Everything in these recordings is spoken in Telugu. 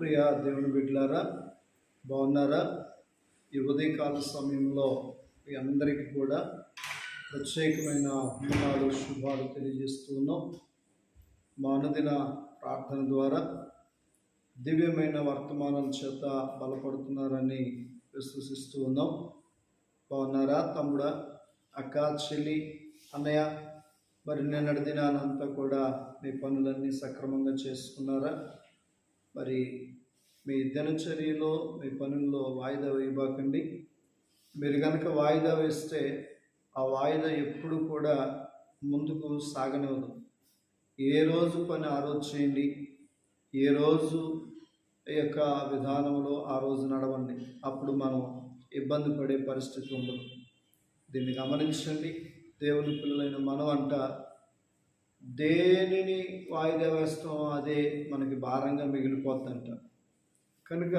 ప్రియ దేవుని బిడ్డలారా బాగున్నారా? ఈ ఉదయకాల సమయంలో మీ అందరికీ కూడా ప్రత్యేకమైన అభిమానాలు శుభాలు తెలియజేస్తూ ఉన్నాం. మా అనుదిన ప్రార్థన ద్వారా దివ్యమైన వర్తమానం చేత బలపడుతున్నారని విశ్వసిస్తూ ఉన్నాం. బాగున్నారా తమ్ముడా అక్క చెల్లి అన్నయ్య? మరి నిన్నటి దినానంతా కూడా మీ పనులన్నీ సక్రమంగా చేసుకున్నారా? మరి మీ దినచర్యలో మీ పనుల్లో వాయిదా వేయబాకండి. మీరు కనుక వాయిదా వేస్తే ఆ వాయిదా ఎప్పుడు కూడా ముందుకు సాగనివ్వదు. ఏ రోజు పని ఆ రోజు చేయండి. ఏ రోజు యొక్క విధానంలో ఆ రోజు నడవండి. అప్పుడు మనం ఇబ్బంది పడే పరిస్థితి ఉండదు. దీన్ని గమనించండి. దేవుని పిల్లలైన మనం అంట దేనిని వాయిదా వేస్తామో అదే మనకి భారంగా మిగిలిపోతుందంట కనుక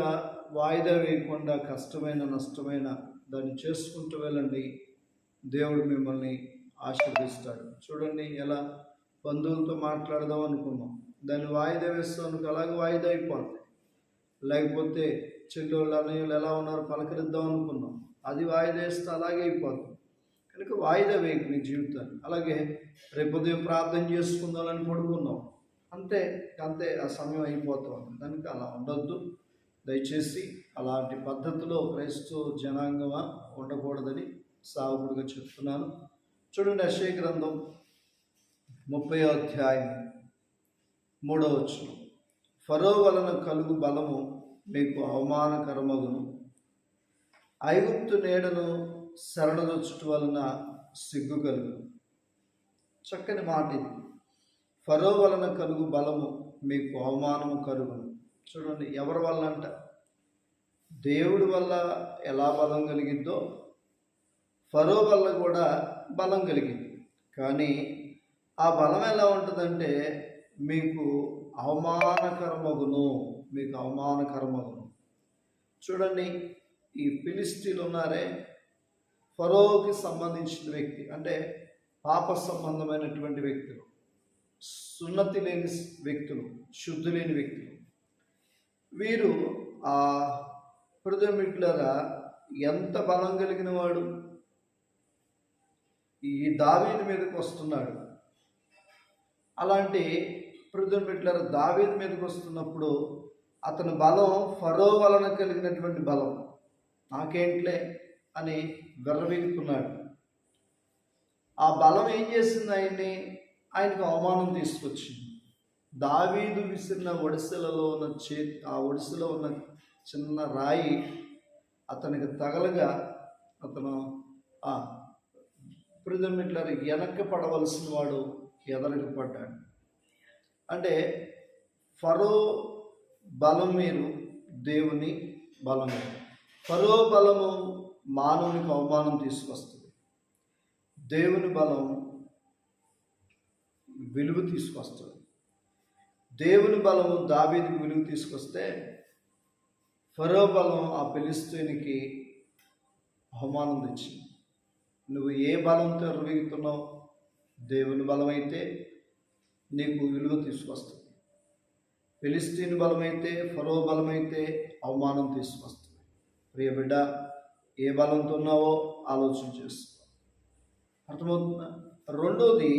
వాయిదా వేయకుండా కష్టమైన నష్టమైన దాన్ని చేసుకుంటూ వెళ్ళండి. దేవుడు మిమ్మల్ని ఆశీర్దిస్తాడు చూడండి ఎలా బంధువులతో మాట్లాడదాం అనుకున్నాం. దాన్ని వాయిదా వేస్తాను అలాగే వాయిదా అయిపోతుంది లేకపోతే చెల్లెళ్ళు అన్నయ్యలు ఎలా ఉన్నారు పలకరిద్దాం అనుకున్నాం. అది వాయిదా వేస్తే అలాగే అయిపోతుంది కనుక వాయిదా వేయకు నీ జీవితాన్ని. అలాగే రేపు ఉదయం ప్రార్థన చేసుకుందామని పడుకున్నాం అంతే అంతే ఆ సమయం అయిపోతుంది కనుక అలా ఉండొద్దు. దయచేసి అలాంటి పద్ధతిలో క్రైస్తవ జనాంగమా ఉండకూడదని సాగుడుగా చెప్తున్నాను. చూడండి అశయ గ్రంథం ముప్పై అధ్యాయం మూడవ ఫరో వలన కలుగు బలము మీకు అవమానకరమగును. ఐగుప్తు నీడను శరణదొచ్చుట వలన సిగ్గు కలుగు. చక్కని మాట ఇది. ఫరో వలన కలుగు బలము మీకు అవమానము కలుగును. చూడండి ఎవరి వల్ల అంట దేవుడి వల్ల ఎలా బలం కలిగిద్దో ఫరో వల్ల కూడా బలం కలిగింది. కానీ ఆ బలం ఎలా ఉంటుందంటే మీకు అవమానకరమగును మీకు అవమానకరమగును. చూడండి ఈ ఫిలిస్తీన్లు ఉన్నారే ఫరోకి సంబంధించిన వ్యక్తి అంటే పాప సంబంధమైనటువంటి వ్యక్తులు సున్నతి లేని వ్యక్తులు శుద్ధి లేని వ్యక్తులు. వీరు ఆ హృదయమిట్లరా ఎంత బలం కలిగిన వాడు? ఈ దావీది మీదకి వస్తున్నాడు. అలాంటి హృదయమిట్లర దావీది మీదకి వస్తున్నప్పుడు అతని బలం ఫరో వలన కలిగినటువంటి బలం. నాకేంట్లే? అని వెర్రవీగుతున్నాడు ఆ బలం ఏం చేసింది ఆయన్ని? ఆయనకు అవమానం తీసుకొచ్చింది. దావీదు విసిరిన ఒడిసెలలో ఉన్న చే ఆ ఒడిసెలో ఉన్న చిన్న రాయి అతనికి తగలగా అతను ఆ ప్రిదమిట్లర్ వెనక్కి పడవలసిన వాడు ఎదరికి పడ్డాడు. అంటే ఫరో బలం మీరు దేవుని బలం ఫరో బలము మానవునికి అవమానం తీసుకొస్తుంది. దేవుని బలం విలువ తీసుకొస్తుంది. దేవుని బలము దావీదికి విలువ తీసుకొస్తే ఫరో బలం ఆ పిలిస్తేనికి అవమానం తెచ్చింది. నువ్వు ఏ బలంతో ఎర్రవీగుతున్నావు దేవుని బలమైతే నీకు విలువ తీసుకొస్తుంది. ఫిలిస్తీన్ బలమైతే ఫరో బలమైతే అవమానం తీసుకొస్తుంది. ప్రియ బిడ్డ ఏ బలంతో ఉన్నావో ఆలోచన చేసుకో అర్థమవుతుందా? రెండోది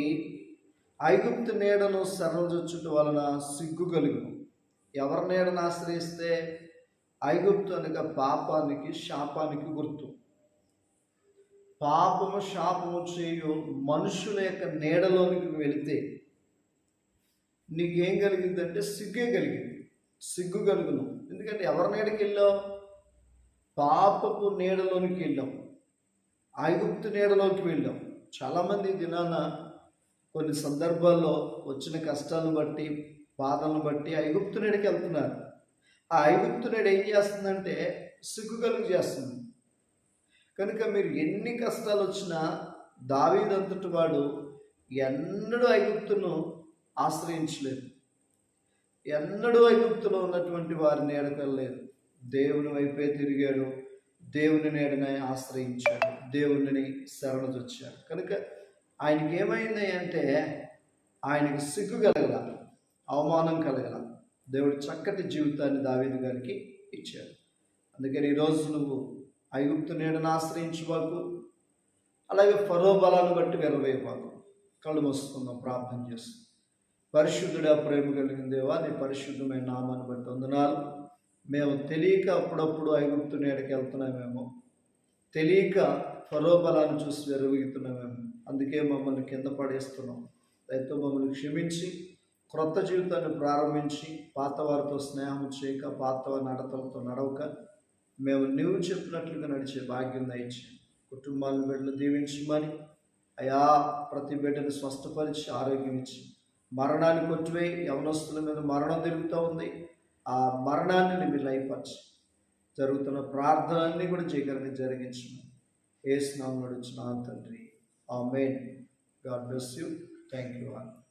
ఐగుప్తు నీడను సరళజొచ్చుట వలన సిగ్గు కలుగును. ఎవరి నీడను ఆశ్రయిస్తే ఐగుప్తు అనగా పాపానికి శాపానికి గుర్తు. పాపము శాపము చేయు మనుషుల యొక్క నీడలోనికి వెళితే నీకేం కలిగిందంటే సిగ్గే కలిగింది. సిగ్గు కలుగును. ఎందుకంటే ఎవరి నీడకి వెళ్ళావు పాపపు నీడలోనికి వెళ్ళాం. ఐగుప్తు నీడలోకి వెళ్ళాం. చాలామంది దినాన కొన్ని సందర్భాల్లో వచ్చిన కష్టాలను బట్టి బాధలను బట్టి ఐగుప్తు నీడకి వెళ్తున్నారు. ఆ ఐగుప్తు నీడ ఏం చేస్తుందంటే సిగ్గు కలుగు చేస్తుంది. కనుక మీరు ఎన్ని కష్టాలు వచ్చినా దావీదంతటి వాడు ఎన్నడూ ఐగుప్తును ఆశ్రయించలేదు. ఎన్నడూ ఐగుప్తులో ఉన్నటువంటి వారిని ఎడకలేదు దేవుని వైపే తిరిగాడు. దేవుని నేడనే ఆశ్రయించాడు. దేవుని శరణొచ్చాడు కనుక ఆయనకి ఏమైంది అంటే ఆయనకి సిగ్గు కలగల అవమానం కలగల దేవుడు చక్కటి జీవితాన్ని దావేది గారికి ఇచ్చాడు. అందుకని ఈరోజు నువ్వు ఐగుప్తు నీడను ఆశ్రయించువాకు అలాగే ఫరో బలాన్ని బట్టి వెరవేయవాకు. కళ్ళు మూసుకుందాం ప్రార్థన చేస్తాం. పరిశుద్ధుడా ప్రేమ కలిగిన దేవా నీ పరిశుద్ధమైన నామాన్ని బట్టి వందనాలు. మేము తెలియక అప్పుడప్పుడు ఐగుప్తు నీడకి వెళ్తున్నామేమో. తెలియక ఫరోబలాన్ని చూసి వెరుగుతున్నామేమో అందుకే మమ్మల్ని కింద పడేస్తున్నాం. దయతో మమ్మల్ని క్షమించి క్రొత్త జీవితాన్ని ప్రారంభించి పాత వారితో స్నేహం చేయక పాత వారి నడతలతో నడవక మేము నువ్వు చెప్పినట్లుగా నడిచే భాగ్యం దయచి కుటుంబాలను బిడ్డలు దీవించమని అయా ప్రతి బిడ్డను స్వస్థపరిచి ఆరోగ్యం ఇచ్చి మరణాన్ని కొట్టివేయి. యవనస్తుల మీద మరణం తిరుగుతూ ఉంది. ఆ మరణాన్ని మీ లైఫ్ వచ్చి జరుగుతున్న ప్రార్థనలన్నీ కూడా జయకరంగా జరిగించమని ఏ స్నామం నడుచున్నా తండ్రి. Amen God bless you. Thank you all.